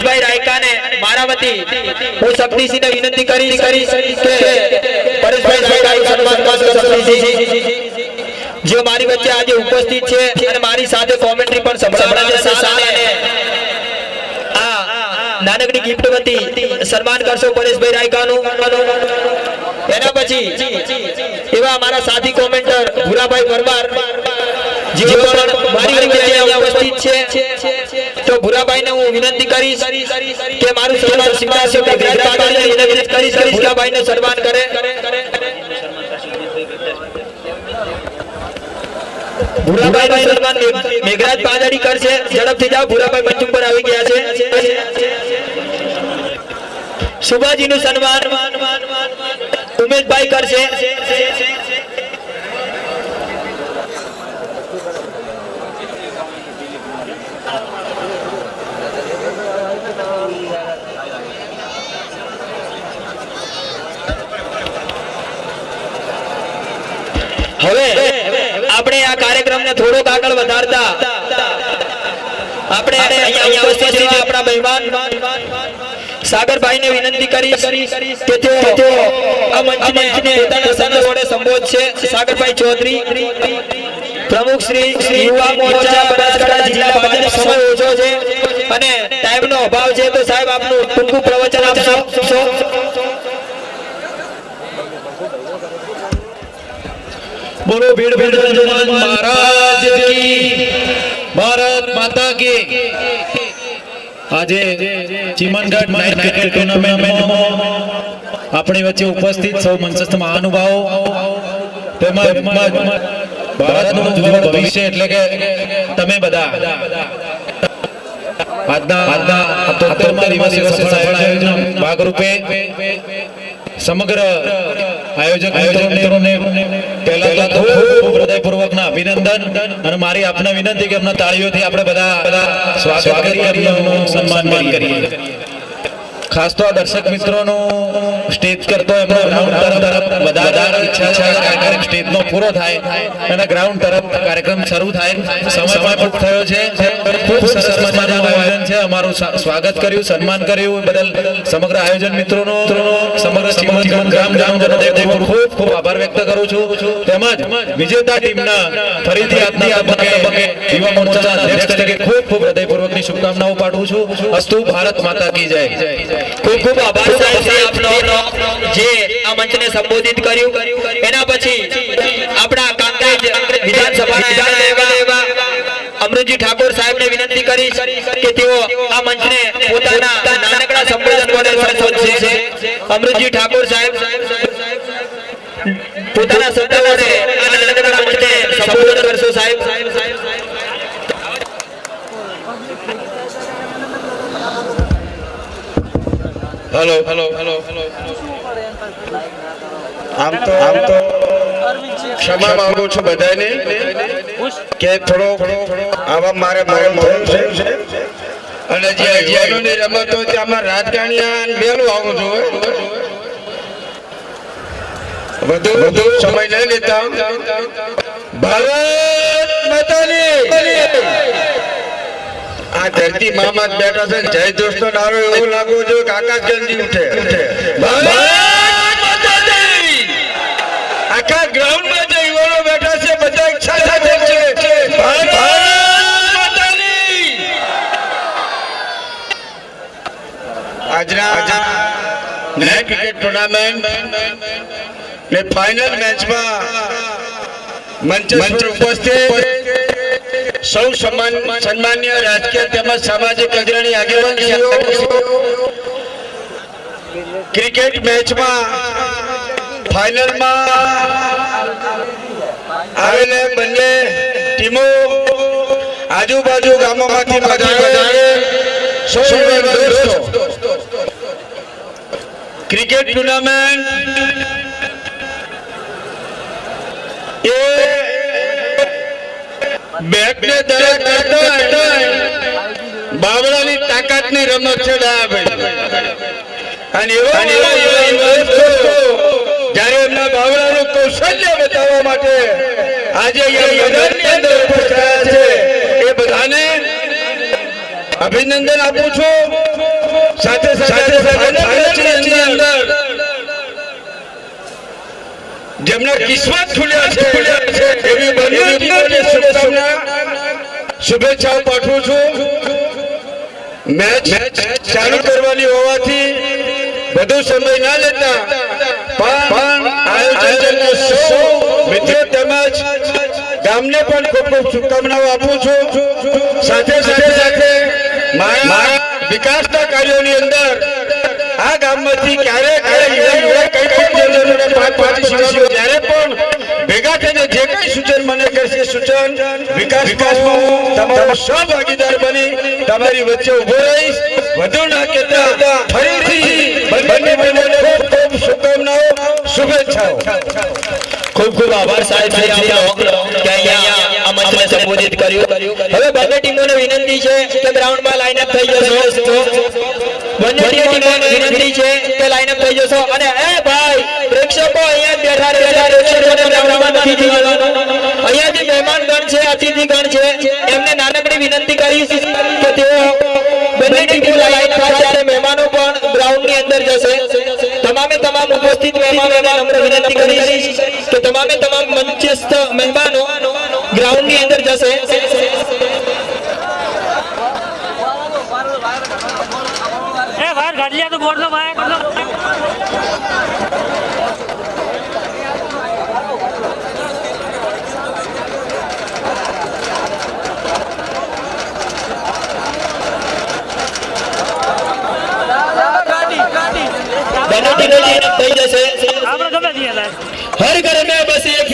પરેશભાઈ રાયકાને મારા વતી હું શક્તિસિંહને વિનંતી કરીશ કરીશ કે પરેશભાઈ રાયકાનું સન્માન કરશો શક્તિસિંહ જે મારી વચ્ચે આજે ઉપસ્થિત છે અને મારી સાથે કોમેન્ટ્રી પણ સંભળાવવા છે સાને આ નાનકડી ગિફ્ટ વતી સન્માન કરશો પરેશભાઈ રાયકાનું. એના પછી એવા અમારા સાથી કોમેન્ટર ભૂરાભાઈ પરમાર જેઓ પણ મારી વચ્ચે ઉપસ્થિત છે. તો ભૂરાભાઈને હું વિનંતી કરીશ કે મારું સન્માન સ્વીકારશે તો વિનંતી કરીશ કે ભૂરાભાઈને સન્માન કરે. ભુરાભાઈ સન્માન મેઘરાજ પાદડી કરશે. ઝડપથી જાઓ. ભુરાભાઈ મંચ ઉપર આવી ગયા છે. સુભાજી નું સન્માન ઉમેશભાઈ કરશે હવે આપણે આ કાર્યક્રમને થોડોક આગળ વધારતા. આપણે અહીંયા ઉપસ્થિત એવા આપણા મહેમાન સાગરભાઈને વિનંતી કરી કે તેઓ આ મંચને પોતાના શબ્દ વડે સંબોધશે. સાગરભાઈ ચૌધરી પ્રમુખ શ્રી શ્રી યુવા મોરચા બનાસકાંઠા જિલ્લા ભાજપ સમય ઓછો છે અને ટાઈમનો અભાવ છે તો સાહેબ આપનું ટૂંકું પ્રવચન આપશો. બોલો ભીડ ભીડ મહારાજ કી. ભારત માતા કી. આજે ચીમનગઢ નાઇટ ક્રિકેટ ટુર્નામેન્ટમાં આપણી વચ્ચે ઉપસ્થિત સૌ મંચસ્થ મહાનુભાવો. તેમજ ભારતનું ઉજ્જવળ ભવિષ્ય એટલે કે તમે બધા. આજના આજના તોતેરમા દિવસે સફળ આયોજન ભાગરૂપે સમગ્ર આયોજક મિત્રોને પહેલા તો ખૂબ હૃદયપૂર્વકના અભિનંદન અને મારી આપને વિનંતી કે એમના તાળીઓથી આપણે બધા બધા સ્વાગત કરીએ સન્માન કરીએ. ખાસ તો આ દર્શક મિત્રોનો સ્ટેજ કરતો એમનો ગ્રાઉન્ડ તરફ વધારે ઈચ્છા છે કાર્યક્રમ સ્ટેજનો પૂરો થાય અને ગ્રાઉન્ડ તરફ કાર્યક્રમ શરૂ થાય. સમય થયો છે. ખૂબ સરસ મજાનું આયોજન છે. અમારું સ્વાગત કર્યું, સન્માન કર્યું. બદલ સમગ્ર આયોજન મિત્રોનો, સમગ્ર જીવન ગ્રામ ગ્રામજનો ખૂબ ખૂબ આભાર વ્યક્ત કરું છું. તેમજ વિજેતા ટીમના ફરીથી આજના તબક્કે યુવા મોરચાના અધ્યક્ષ તરીકે ખૂબ ખૂબ હૃદયપૂર્વકની શુભકામનાઓ પાઠવું છું. અસ્તુ ભારત માતા કી જય. ખૂબ ખૂબ આભાર સાહેબ શ્રી આપનો, જે આ મંચને સંબોધિત કર્યું. એના પછી આપણા કાંકરેજ વિધાનસભાના એવા અમૃતજી ઠાકોર સાહેબને વિનંતી કરીશ કે તેઓ આ મંચને પોતાના નાનકડા સંબોધન વડે સંબોધશે. અમૃતજી ઠાકોર સાહેબ પોતાના શબ્દ વડે આ નાનકડા મંચને સંબોધન હલો હેલો હેલો હેલો આમ તો આમ તો ક્ષમા માંગુ છું બધાને કે થોડો આવા મારે મારે મોડું છે. અને જે યુવાનોની રમતો ત્યાં રાજકારણીયા વહેલું આવું છું વધુ વધુ સમય નહીં લેતા ભારત માતાની. આ ધરતી મામા બેઠા છે જય દોસ્તો નારો એવું લાગવું જોઈએ કે આકાશ ગંજી ઉઠે. આખા ગ્રાઉન્ડમાં જે યુવાનો બેઠા છે બધા ઈચ્છા સાથે છે. આજના નેટ ક્રિકેટ ટુર્નામેન્ટ ને ફાઇનલ મેચમાં મંચ મંચ ઉપસ્થિત સૌ સમાન સન્માન્ય રાજકીય તેમજ સામાજિક અગ્રણી આગેવાન ક્રિકેટ મેચમાં ફાઇનલમાં આવેલ બંને ટીમો આજુબાજુ ગામોમાંથી પધારે સૌ દોસ્તો ક્રિકેટ ટુર્નામેન્ટ એ દરેક કરતો બાવળાની તાકાતની રમત છે અને એવા જ્યારે એમના બાવળાનું કૌશલ્ય બતાવવા માટે આજે છે. એ બધાને અભિનંદન આપું છું. જેમના કિસ્મત ખુલ્યા છે. એવી બંને શુભેચ્છાઓ પાઠવું છું. મેચ ચાલુ કરવાની હોવાથી વધુ સમય ના લેતા પણ સૌ મિત્રો તેમજ ગામને પણ ખૂબ ખૂબ શુભકામનાઓ આપું છું. સાથે સાથે સાથે મારા વિકાસના કાર્યોની અંદર આ ગામમાંથી ક્યારે ક્યારેક યુવા યુવા કંઈ પણ જનરેટરોને પાંચ પાંચ શિષ્યો જ્યારે પણ ભેગા થઈને જે કઈ સૂચન મને કરશે સૂચન વિકાસમાં હું તમારો સહભાગીદાર બની તમારી વચ્ચે ઊભો રહીશ. વધુ ના કહેતા ફરીથી બંને બહેનોને ખૂબ ખૂબ શુભકામનાઓ શુભેચ્છાઓ. ખૂબ ખૂબ આભાર સાહેબ કે અહીંયા આ મંચને સંબોધિત કર્યું. હવે બંને ટીમોને વિનંતી છે કે ગ્રાઉન્ડમાં લાઇનઅપ થઈ જશો. બંને વિનંતી છે કે લાઇનઅપ થઈ જશો. અને એ ભાઈ પ્રેક્ષકો અહીંયા બેઠા રહેલા પ્રેક્ષકોને ગ્રાઉન્ડમાં નથી જવાનું. અહીંયા જે મહેમાનગણ છે અતિથિગણ છે એમને નાનકડી વિનંતી કરીશ કે તેઓ બંને ટીમો લાઈન પાસે અને મહેમાનો પણ ગ્રાઉન્ડની અંદર જશે. તમામે તમામ ઉપસ્થિત મહેમાનોને નમ્ર વિનંતી કરીશ કે તમામે તમામ મંચસ્થ મહેમાનો ગ્રાઉન્ડની અંદર જશે. યાર ગાડી તો બોર્ડ નો ભાઈ થઈ જશે. હર ઘર મેં બસ એક